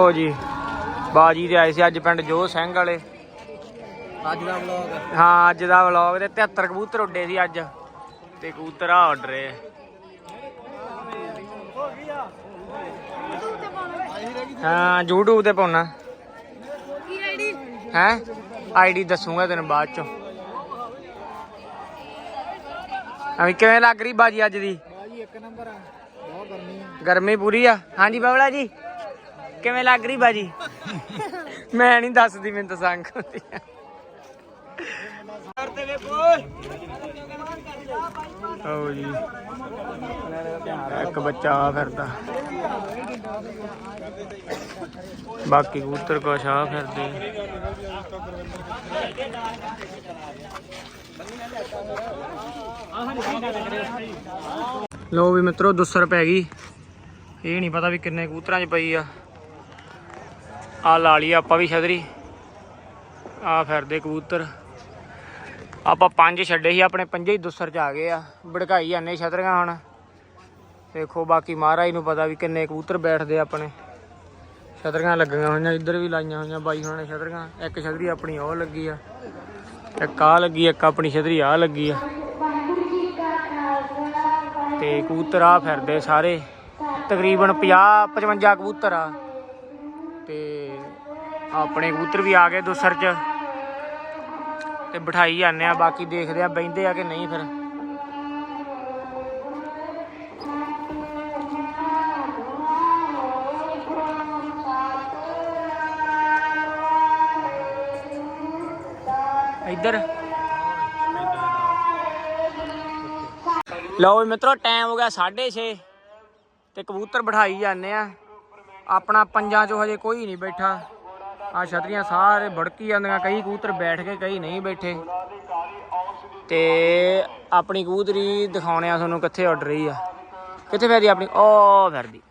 ਹੋ ਜੀ ਬਾਜੀ ਦੇ ਆਏ ਸੀ ਅੱਜ ਪਿੰਡ ਜੋ ਸਿੰਘ ਵਾਲੇ। ਅੱਜ ਦਾ ਵਲੌਗ ਹਾਂ ਅੱਜ ਦਾ ਵਲੌਗ ਦੇ 73 ਕਬੂਤਰ ਉੱਡੇ ਸੀ ਅੱਜ ਤੇ ਕਬੂਤਰ ਆ ਉੱਡ ਰਹੇ ਆ। ਹਾਂ YouTube ਤੇ ਪਾਉਣਾ। ਕੀ ਆਈਡੀ ਹੈ ਆਈਡੀ ਦੱਸੂਗਾ ਤੈਨੂੰ ਬਾਅਦ ਚੋਂ। ਅਭੀ ਕਿਵੇਂ ਲੱਗ ਰਹੀ ਬਾਜੀ ਅੱਜ ਦੀ? ਬਾਜੀ ਇੱਕ ਨੰਬਰ ਆ ਬਹੁਤ ਗਰਮੀ ਗਰਮੀ ਪੂਰੀ ਆ। ਹਾਂਜੀ ਬਬਲਾ ਜੀ। ਕਿਵੇਂ ਲੱਗ ਰਹੀ ਬਾਜੀ? ਮੈਂ ਨਹੀਂ ਦੱਸਦੀ ਮੈਨੂੰ ਤਾਂ ਸੰਗ ਹੁੰਦੀ ਆ। ਓ ਜੀ। ਇੱਕ ਬੱਚਾ ਆ ਫਿਰਦਾ। ਬਾਕੀ ਕਬੂਤਰ ਕੁਛ ਆ ਫਿਰਦੇ। ਲੋ ਵੀ ਮਿੱਤਰੋ ਦੁੱਸਰ ਪੈ ਗਈ ਇਹ ਨਹੀਂ ਪਤਾ ਵੀ ਕਿੰਨੇ ਕਬੂਤਰਾਂ 'ਚ ਪਈ ਆ। ਆ ਲਾ ਲਈ ਆਪਾਂ ਵੀ ਛਤਰੀ। ਆ ਫਿਰਦੇ ਕਬੂਤਰ। ਆਪਾਂ ਪੰਜ ਛੱਡੇ ਸੀ, ਆਪਣੇ ਪੰਜੇ ਹੀ ਦੁੱਸਰ 'ਚ ਆ ਗਏ ਆ। ਭੜਕਾਈ ਜਾਂਦੇ ਛਤਰੀਆਂ ਹੁਣ। ਦੇਖੋ, ਬਾਕੀ ਮਹਾਰਾਜ ਨੂੰ ਪਤਾ ਵੀ ਕਿੰਨੇ ਕਬੂਤਰ ਬੈਠਦੇ ਆਪਣੇ। ਛਤਰੀਆਂ ਲੱਗੀਆਂ ਹੋਈਆਂ, ਇੱਧਰ ਵੀ ਲਾਈਆਂ ਹੋਈਆਂ ਬਾਈ ਹੁਣਾਂ ਨੇ ਛਤਰੀਆਂ। ਇੱਕ ਛਤਰੀ ਆਪਣੀ ਉਹ ਲੱਗੀ ਆ। ਇੱਕ ਆ ਲੱਗੀ, ਇੱਕ ਆਪਣੀ ਛਤਰੀ ਆ ਲੱਗੀ ਆ। ਤੇ ਕਬੂਤਰ ਆ ਫਿਰਦੇ ਸਾਰੇ। ਤਕਰੀਬਨ 50 55 ਕਬੂਤਰ ਆ। ਤੇ ਆਪਣੇ ਕਬੂਤਰ ਵੀ ਆ ਗਏ ਦੂਸਰ ਚ। ਤੇ ਬਿਠਾਈ ਜਾਂਦੇ ਆ, ਬਾਕੀ ਦੇਖਦੇ ਆ ਬੈਂਦੇ ਆ ਕਿ ਨਹੀਂ ਫਿਰ। ਇੱਧਰ। ਲਓ ਵੀ ਮਿੱਤਰੋ, ਟਾਈਮ ਹੋ ਗਿਆ 6:30 ਤੇ ਕਬੂਤਰ ਬਿਠਾਈ ਜਾਂਦੇ ਆ। ਆਪਣਾ ਪੰਜਾਂ ਚੋਂ ਹਜੇ ਕੋਈ ਨਹੀਂ ਬੈਠਾ। ਆ ਛਤਰੀਆਂ ਸਾਰੇ ਭੜਕੀ ਜਾਂਦੀਆਂ, ਕਈ ਕਬੂਤਰ ਬੈਠ ਕੇ, ਕਈ ਨਹੀਂ ਬੈਠੇ। ਤੇ ਆਪਣੀ ਕਬੂਤਰੀ ਦਿਖਾਉਣੇ ਆ ਤੁਹਾਨੂੰ ਕਿੱਥੇ ਉੱਡ ਰਹੀ ਆ। ਕਿੱਥੇ ਫਿਰਦੀ ਆਪਣੀ? ਓ ਫਿਰਦੀ।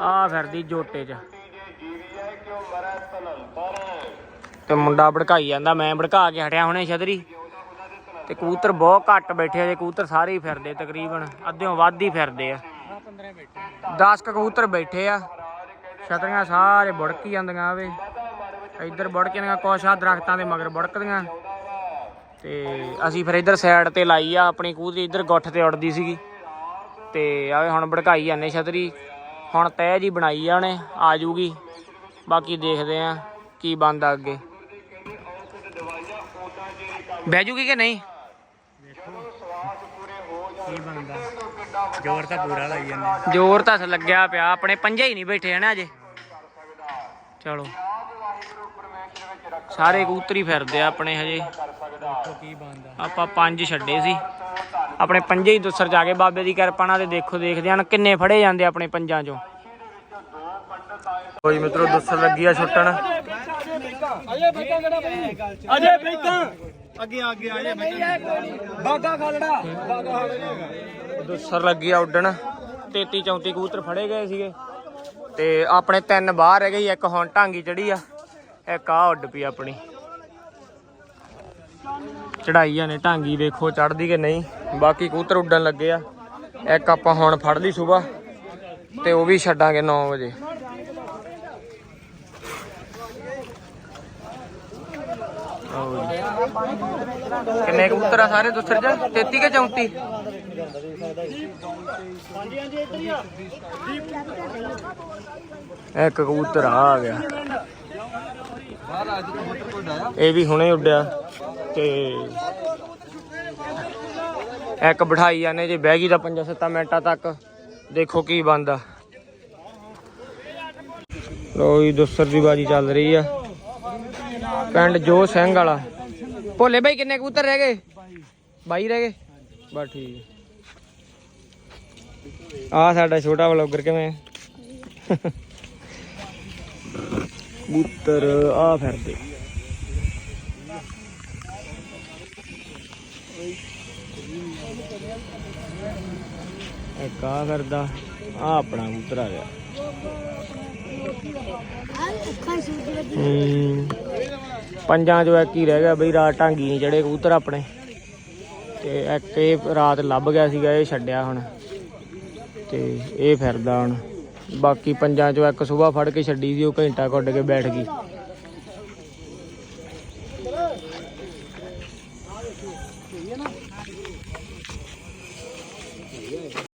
ਆ ਫਿਰਦੀ ਜੋਟੇ 'ਚ। ਤੇ ਮੁੰਡਾ ਭੜਕਾਈ ਜਾਂਦਾ, ਮੈਂ ਭੜਕਾ ਕੇ ਹਟਿਆ ਹੁਣੇ ਛਤਰੀ। ਤੇ ਕਬੂਤਰ ਬਹੁਤ ਘੱਟ ਬੈਠੇ ਆ, ਜੇ ਕਬੂਤਰ ਸਾਰੇ ਹੀ ਫਿਰਦੇ ਤਕਰੀਬਨ, ਅੱਧਿਓਂ ਵੱਧ ਹੀ ਫਿਰਦੇ ਆ। 10 ਕਬੂਤਰ ਬੈਠੇ ਆ। ਛਤਰੀਆਂ ਸਾਰੇ ਬੜਕੀ ਜਾਂਦੀਆਂ ਆਵੇ ਇੱਧਰ ਬੜਕ ਜਾਂਦੀਆਂ ਕੁਛ ਆ ਦਰਖਤਾਂ ਦੇ ਮਗਰ ਬੁੜਕਦੀਆਂ। ਤੇ ਅਸੀਂ ਫਿਰ ਇੱਧਰ ਸਾਈਡ ਤੇ ਲਾਈ ਆ ਆਪਣੀ ਕਬੂਤਰੀ ਇੱਧਰ ਗੁੱਠ ਤੇ ਉੱਡਦੀ ਸੀਗੀ। ਤੇ ਆਵੇ ਹੁਣ ਭੜਕਾਈ ਜਾਂਦੇ ਛਤਰੀ। ਹੁਣ ਤੈਅ ਜੀ ਬਣਾਈ ਆ ਉਹਨੇ, ਆ ਜੂਗੀ ਬਾਕੀ ਦੇਖਦੇ ਆ ਕੀ ਬਣਦਾ ਅੱਗੇ। ਬਹਿ ਜੂਗੀ ਕਿ ਨਹੀਂ? ਕੀ ਬਣਦਾ? ਜ਼ੋਰ ਤਾਂ ਪੂਰਾ ਲਾਈ ਜਾਂਦੇ। ਜ਼ੋਰ ਤਾਂ ਲੱਗਿਆ ਪਿਆ ਆਪਣੇ ਪੰਜੇ ਹੀ ਨਹੀਂ ਬੈਠੇ ਹਨਾ ਅਜੇ। ਚਲੋ। ਸਾਰੇ ਕਬੂਤਰੀ ਫਿਰਦੇ ਆ ਆਪਣੇ ਹਜੇ। ਕੀ ਬਣਦਾ। ਆਪਾਂ ਪੰਜ ਛੱਡੇ ਸੀ। ਆਪਣੇ ਪੰਜੇ ਹੀ ਦੁਸਰ ਜਾ ਕੇ ਬਾਬੇ ਦੀ ਕਿਰਪਾ ਨਾਲ ਤੇ ਦੇਖੋ ਦੇਖਦੇ ਹਨ ਕਿੰਨੇ ਫੜੇ ਜਾਂਦੇ ਆਪਣੇ ਪੰਜਾਂ ਚੋਂ। ਕੋਈ ਮਿੱਤਰੋ ਦੁਸਰ ਲੱਗੀ ਆ ਛੁੱਟਣ। ਅਜੇ ਬੈਠਾ। ਅੱਗੇ ਅੱਗੇ ਆਜੇ ਬਾਗਾ ਖਾਲੜਾ ਬਾਗਾ ਦੁਸਰ ਲੱਗੀ ਆ ਉੱਡਣ। 33 34 ਕਬੂਤਰ ਫੜੇ ਗਏ ਸੀਗੇ। ਤੇ ਆਪਣੇ ਤਿੰਨ ਬਾਹਰ ਰਹਿ ਗਈ ਇੱਕ ਹੁਣ ਢਾਂਗੀ ਚੜੀ ਆ ਇੱਕ ਆ ਉੱਡ ਪਈ ਆਪਣੀ। ਚੜਾਈਆਂ ਨੇ ਢਾਂਗੀ ਵੇਖੋ ਚੜਦੀ ਕਿ ਨਹੀਂ। ਬਾਕੀ ਕਬੂਤਰ ਉੱਡਣ ਲੱਗੇ ਆ। ਇੱਕ ਆਪਾਂ ਹੁਣ ਫੜ ਲਈ ਸਵੇਰ। ਤੇ ਉਹ ਵੀ ਛੱਡਾਂਗੇ 9 ਵਜੇ ਆਓ ਜੀ। ਕਿੰਨੇ ਕਬੂਤਰ ਆ ਸਾਰੇ ਦੁਸਰ ਚ 33 ਕੇ 34 ਇੱਕ ਕਬੂਤਰ ਆ ਗਿਆ। ਇਹ ਵੀ ਹੁਣੇ ਉੱਡਿਆ ਤੇ ਇੱਕ ਬਿਠਾਈ ਜਾਂਦੇ ਜੇ ਬਹਿ ਗਈ ਤਾਂ 5-7 ਮਿੰਟਾਂ ਤੱਕ। ਦੇਖੋ ਕੀ ਬਣਦਾ। ਲੋ ਜੀ ਦੁਸਰ ਦੀ ਬਾਜੀ ਚੱਲ ਰਹੀ ਆ। ਪਿੰਡ ਜੋ ਸਿੰਘ ਵਾਲਾ। ਭੋਲੇ ਭਾਈ ਕਿੰਨੇ ਕਬੂਤਰ ਰਹਿ ਗਏ? 22 ਰਹਿ ਗਏ? ਬਸ ਠੀਕ ਆ ਸਾਡਾ ਛੋਟਾ ਵਲੌਗਰ ਕਿਵੇਂ ਕਬੂਤਰ ਆ ਫਿਰਦੇ। ਇੱਕ ਆ ਫਿਰਦਾ ਆ ਆਪਣਾ ਕਬੂਤਰ ਆ ਗਿਆ। ਹੂੰ। ਪੰਜਾਂ ਚੋਂ ਇੱਕ ਹੀ ਰਹਿ ਗਿਆ ਬਈ, ਰਾਤ ਢਾਂਗੀ ਨਹੀਂ ਚੜੇ ਕਬੂਤਰ ਆਪਣੇ। ਤੇ ਇੱਕ ਇਹ ਰਾਤ ਲੱਭ ਗਿਆ ਸੀਗਾ, ਇਹ ਛੱਡਿਆ ਹੁਣ। ਤੇ ਇਹ ਫਿਰਦਾ ਹੁਣ। ਬਾਕੀ ਪੰਜਾਂ ਚੋਂ ਇੱਕ ਸਵੇਰ ਫੜ ਕੇ ਛੱਡੀ ਸੀ, ਉਹ ਘੰਟਾ ਕੱਢ ਕੇ ਬੈਠ ਗਈ।